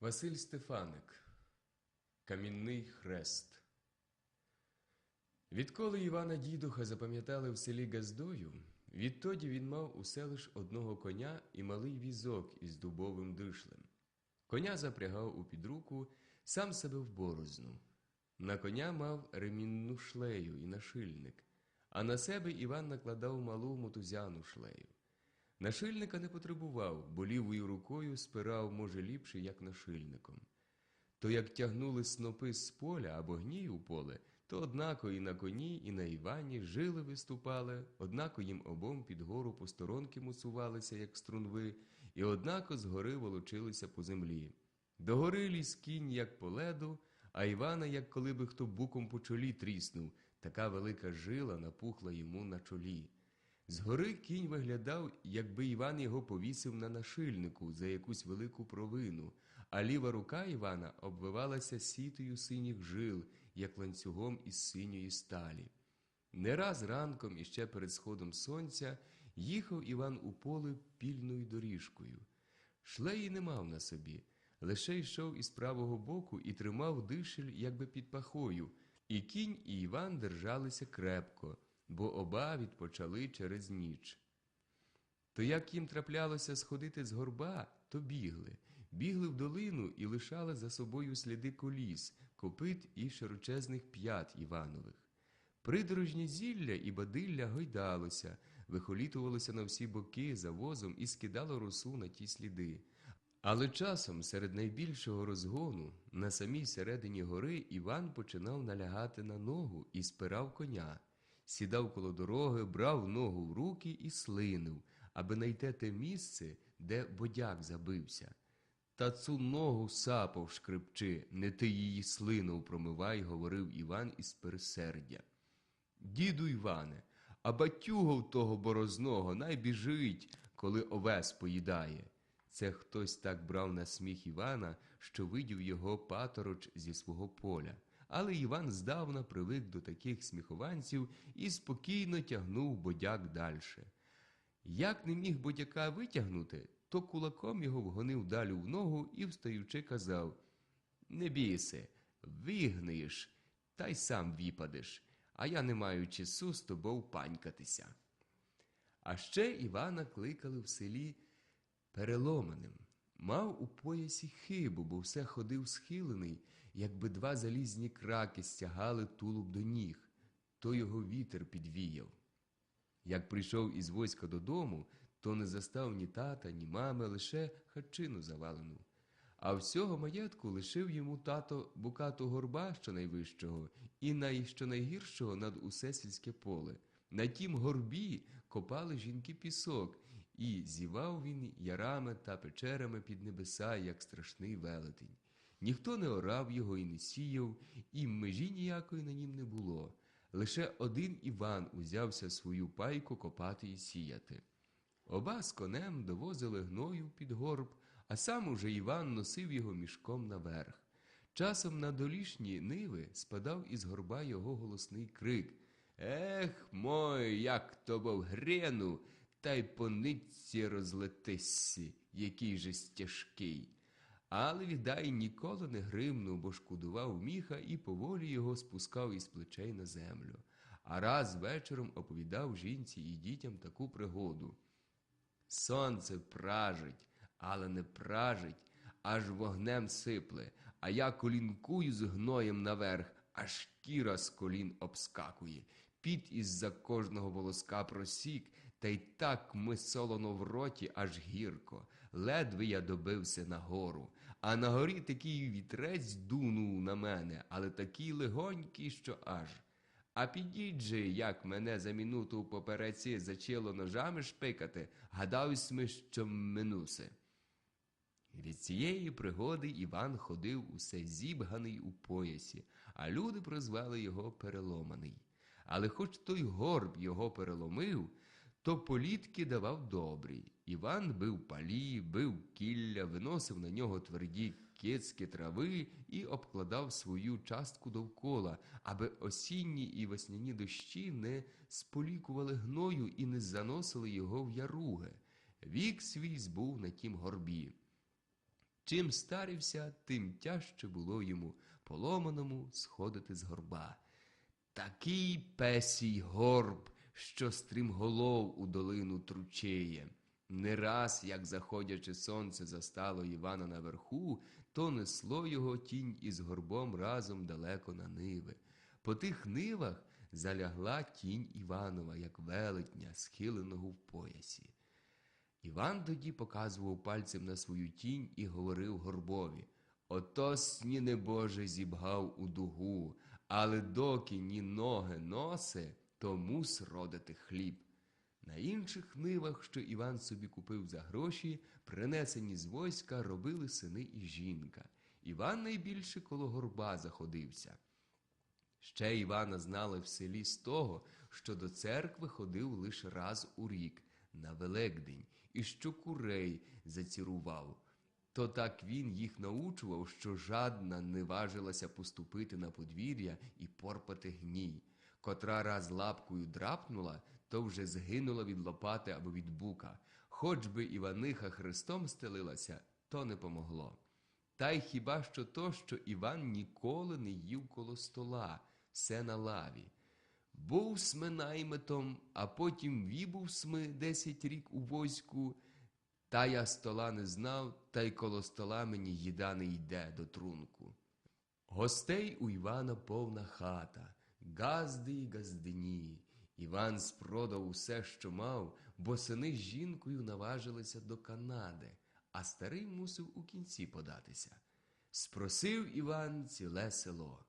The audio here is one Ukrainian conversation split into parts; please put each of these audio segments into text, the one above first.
Василь Стефаник Камінний хрест. Відколи Івана Дідуха запам'ятали в селі Газдою, відтоді він мав усе лиш одного коня і малий візок із дубовим дишлем. Коня запрягав у підруку, сам себе в борозну. На коня мав ремінну шлею і нашильник, а на себе Іван накладав малу мотузяну шлею. Нашильника не потребував, бо лівою рукою спирав, може, ліпше, як нашильником. То як тягнули снопи з поля або гній у поле, то однако і на коні, і на Івані жили виступали, однако їм обом під гору посторонки мусувалися, як струнви, і однако згори волочилися по землі. До гори ліз кінь, як по леду, а Івана, як коли би хто буком по чолі тріснув, така велика жила напухла йому на чолі. Згори кінь виглядав, якби Іван його повісив на нашильнику за якусь велику провину, а ліва рука Івана обвивалася сітою синіх жил, як ланцюгом із синьої сталі. Не раз ранком і ще перед сходом сонця їхав Іван у поле пільною доріжкою. Шлеї не мав на собі, лише йшов із правого боку і тримав дишель якби під пахою, і кінь і Іван держалися крепко, бо оба відпочали через ніч. То як їм траплялося сходити з горба, то бігли, бігли в долину і лишали за собою сліди коліс, копит і широчезних п'ят Іванових. Придорожнє зілля і бадилля гойдалося, вихолітувалося на всі боки за возом і скидало росу на ті сліди. Але часом, серед найбільшого розгону, на самій середині гори Іван починав налягати на ногу і спирав коня. Сідав коло дороги, брав ногу в руки і слинув, аби найти те місце, де бодяк забився. Та цю ногу сапав шкрипчи, не ти її слинув промивай, говорив Іван із пересердя. Діду Іване, а батюгов того борозного най біжить, коли овес поїдає. Це хтось так брав на сміх Івана, що видів його патороч зі свого поля. Але Іван здавна привик до таких сміхованців і спокійно тягнув бодяк дальше. Як не міг бодяка витягнути, то кулаком його вгонив далі в ногу і, встаючи, казав Не бійся, вигниєш, та й сам віпадеш, а я не маю часу з тобою панькатися. А ще Івана кликали в селі переломаним. Мав у поясі хибу, бо все ходив схилений, якби два залізні краки стягали тулуб до ніг, то його вітер підвіяв. Як прийшов із войська додому, то не застав ні тата, ні мами, лише хатчину завалену. А всього маєтку лишив йому тато букату горба щонайвищого і найщонайгіршого над усе сільське поле. На тім горбі копали жінки пісок, і зівав він ярами та печерами під небеса, як страшний велетень. Ніхто не орав його і не сіяв, і межі ніякої на нім не було. Лише один Іван узявся свою пайку копати і сіяти. Оба з конем довозили гною під горб, а сам уже Іван носив його мішком наверх. Часом на долішні ниви спадав із горба його голосний крик Ех, мой, як тобо в грену, та й по нитці розлетися, який же стяжкий. Але віддай ніколи не гримнув, бо шкодував міха і поволі його спускав із плечей на землю. А раз вечором оповідав жінці і дітям таку пригоду. Сонце пражить, але не пражить, аж вогнем сипле, а я колінкую з гноєм наверх, аж шкіра з колін обскакує. Піт із-за кожного волоска просік, та й так ми солоно в роті, аж гірко. Ледве я добився на гору, а на горі такий вітрець дунув на мене, але такий легонький, що аж. А підіть же, як мене за минуту в попереці зачало ножами шпикати, гадав ми, що минусе. Від цієї пригоди Іван ходив усе зібганий у поясі, а люди прозвали його переломаний. Але хоч той горб його переломив, то політки давав добрі. Іван бив палі, бив кілля, виносив на нього тверді кицьки трави і обкладав свою частку довкола, аби осінні і весняні дощі не сполікували гною і не заносили його в яруги. Вік свій збув на тім горбі. Чим старівся, тим тяжче було йому поломаному сходити з горба. Такий песій горб, що стрімголов у долину тручеє. Не раз, як заходячи сонце застало Івана наверху, то несло його тінь із горбом разом далеко на ниви. По тих нивах залягла тінь Іванова, як велетня, схиленого в поясі. Іван тоді показував пальцем на свою тінь і говорив горбові Ото сні небоже зібгав у дугу, але доки ні ноги носе, то мус родити хліб. На інших нивах, що Іван собі купив за гроші, принесені з войська, робили сини і жінка. Іван найбільше коло горба заходився. Ще Івана знали в селі з того, що до церкви ходив лише раз у рік, на Великдень, і що курей зацірував. То так він їх научував, що жадна не важилася поступити на подвір'я і порпати гній. Котра раз лапкою драпнула, то вже згинула від лопати або від бука. Хоч би Іваниха хрестом стелилася, то не помогло. Та й хіба що то, що Іван ніколи не їв коло стола, все на лаві. Був сме наймитом, а потім вібув сми десять рік у войську, та я стола не знав, та й коло стола мені їда не йде до трунку. Гостей у Івана повна хата, газди й газдині. Іван спродав усе, що мав, бо сини з жінкою наважилися до Канади, а старий мусив у кінці податися. Спросив Іван ціле село.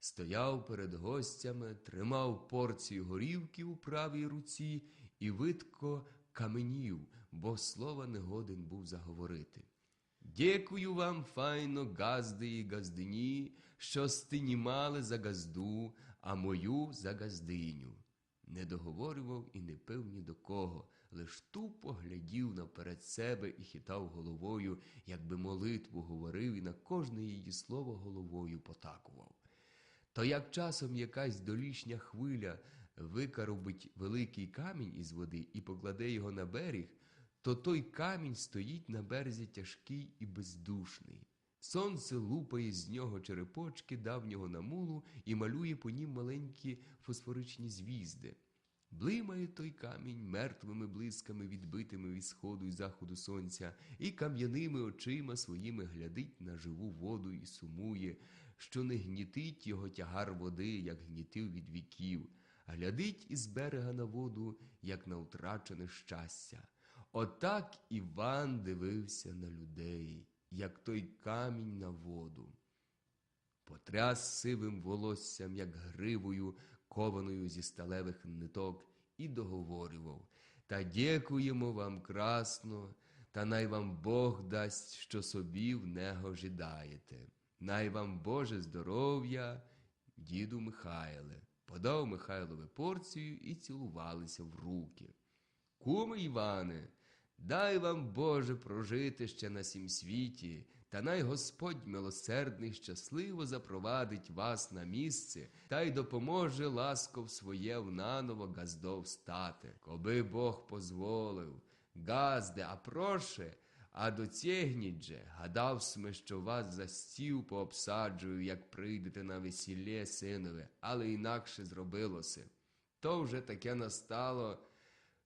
Стояв перед гостями, тримав порцію горівки у правій руці і видко каменів, бо слова не годен був заговорити. Дякую вам, файно, газди і газдині, що стинімали за газду, а мою за газдиню. Не договорював і не пив ні до кого, лиш тупо глядів наперед себе і хитав головою, якби молитву говорив, і на кожне її слово головою потакував. То як часом якась долішня хвиля викарубить великий камінь із води і покладе його на берег, то той камінь стоїть на березі тяжкий і бездушний. Сонце лупає з нього черепочки давнього намулу і малює по нім маленькі фосфоричні звізди. Блимає той камінь мертвими блисками, відбитими від сходу і заходу сонця, і кам'яними очима своїми глядить на живу воду і сумує, що не гнітить його тягар води, як гнітив від віків, глядить із берега на воду, як на втрачене щастя. Отак Іван дивився на людей, як той камінь на воду. Потряс сивим волоссям, як гривою, кованою зі сталевих ниток, і договорював Та дякуємо вам красно, та най вам Бог дасть, що собі в него жидаєте. Най вам Боже здоров'я, діду Михайле. Подав Михайлові порцію і цілувалися в руки. Куме Іване, дай вам Боже прожити ще на сім світі, та най Господь милосердний щасливо запровадить вас на місце та й допоможе ласков своє внаново газдов стати. Коби Бог позволив, газде, а проше, а доцєгніть же, гадав сме, що вас за стів пообсаджую, як прийдете на весіллє, синове, але інакше зробилося. То вже таке настало,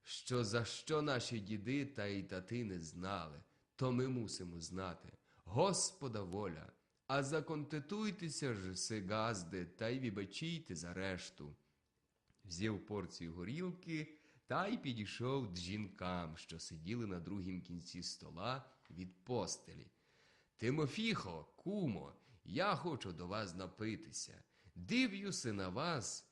що за що наші діди та й тати не знали, то ми мусимо знати. Господа воля, а законтитуйтеся ж, сигазди та й вибачійте за решту. Взяв порцію горілки та й підійшов жінкам, що сиділи на другім кінці стола від постелі. Тимофіхо, кумо, я хочу до вас напитися. Дивлюся на вас,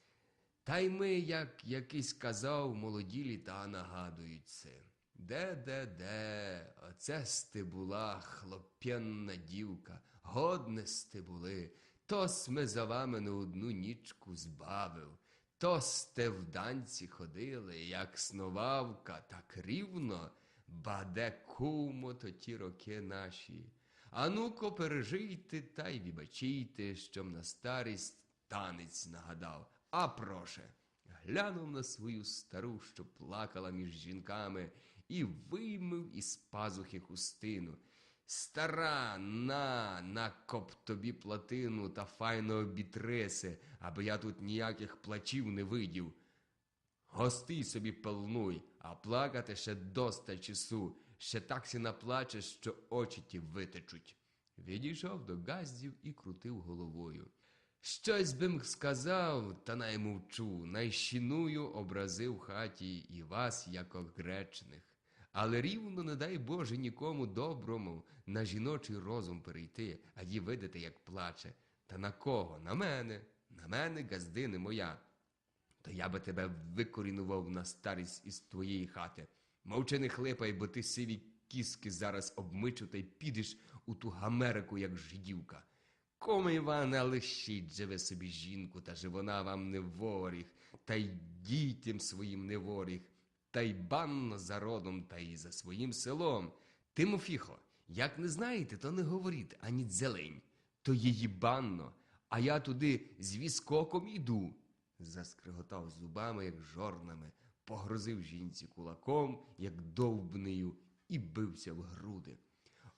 та й ми, як якийсь казав, молоді літа нагадують це. Де, де, де, оце сти була хлоп'янна дівка, годне сти були, то сме за вами не одну нічку збавив, то сте в данці ходили, як сновавка, так рівно, баде кумо то ті роки наші. А ну-ко пережийте та й вибачійте, що на старість танець нагадав, а проше. Глянув на свою стару, що плакала між жінками, і виймив із пазухи хустину. Стара, на, накоп тобі платину та файно обітреси, аби я тут ніяких плачів не видів. Гостей собі пилнуй, а плакати ще доста часу, ще так сі наплачеш, що очі ті витечуть. Відійшов до газдів і крутив головою. Щось би м сказав, та най мовчу, найщиную образив хаті і вас, як гречних. Але рівно не дай Боже нікому доброму на жіночий розум перейти, а її видати, як плаче. Та на кого? На мене, на мене газдини моя. То я би тебе викорінував на старість із твоєї хати. Мовчи не хлипай, бо ти сиві кіски зараз обмичу та й підеш у ту гамерику, як жидівка. Кому Іване, лишіть же собі жінку, та же вона вам не воріг, та й дітям своїм не воріг, та й банно за родом, та й за своїм селом. Тимофіхо, як не знаєте, то не говоріть ані дзелень, то її банно, а я туди з віскоком іду. Заскриготав зубами, як жорнами, погрозив жінці кулаком, як довбнею, і бився в груди.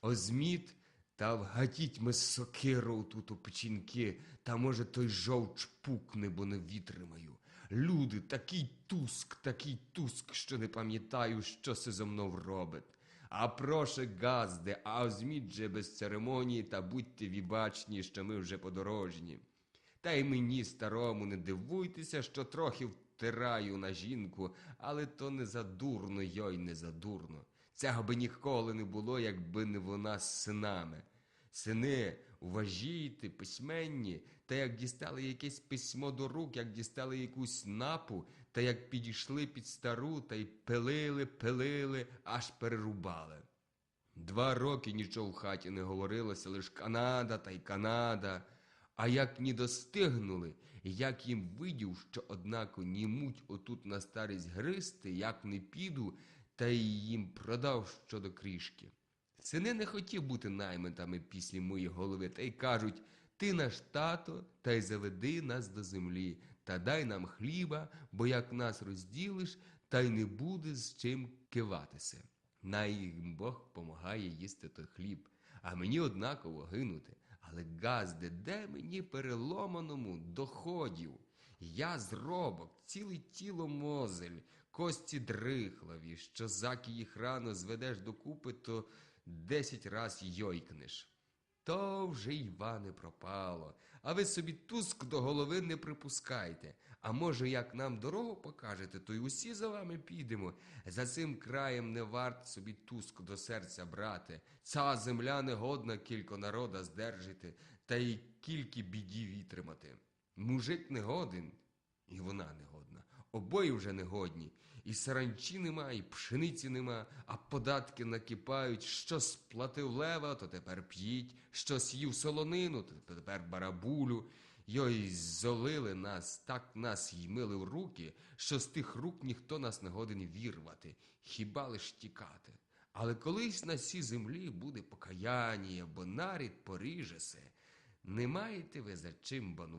Озміт та вгатіть ми сокиру тут у печінки, та може той жовч пукне, бо не вітримаю. Люди, такий туск, такий туск, що не пам'ятаю, що се зо мною робить. А проше газде, а озміть же без церемонії та будьте вібачні, що ми вже подорожні. Та й мені, старому, не дивуйтеся, що трохи втираю на жінку, але то не задурно, йой, не задурно. Цього би ніколи не було, якби не вона з синами. Сини, уважійте, письменні, та як дістали якесь письмо до рук, як дістали якусь напу, та як підійшли під стару, та й пилили, пилили, аж перерубали. Два роки нічого в хаті не говорилося, лиш Канада та й Канада. А як ні достигнули, як їм видів, що однако німуть отут на старість гристи, як не піду, та й їм продав щодо крішки. Сини не хотів бути наймитами після моєї голови, та й кажуть, ти наш тато, та й заведи нас до землі, та дай нам хліба, бо як нас розділиш, та й не буде з чим киватися. Най їм Бог помагає їсти той хліб, а мені однаково гинути. Але газде, де мені переломаному доходів? Я зробок, ціле тіло мозель, кості дрихлові, що заки їх рано зведеш докупи, то десять раз йойкнеш. То вже Іване пропало, а ви собі туск до голови не припускайте. А може, як нам дорогу покажете, то й усі за вами підемо. За цим краєм не варт собі туск до серця брати. Ця земля не годна кілько народа здержити, та й кільки біді вітримати. Мужик не годен, і вона не годна. Обоє вже не годні. І саранчі нема, і пшениці нема, а податки накипають. Що сплатив лева, то тепер п'їть, що с'їв солонину, то тепер барабулю. Йой, золили нас, так нас й мили в руки, що з тих рук ніхто нас не годен вірвати, хіба лиш тікати. Але колись на цій землі буде покаяння, бо нарід поріжесе. Не маєте ви за чим банувати.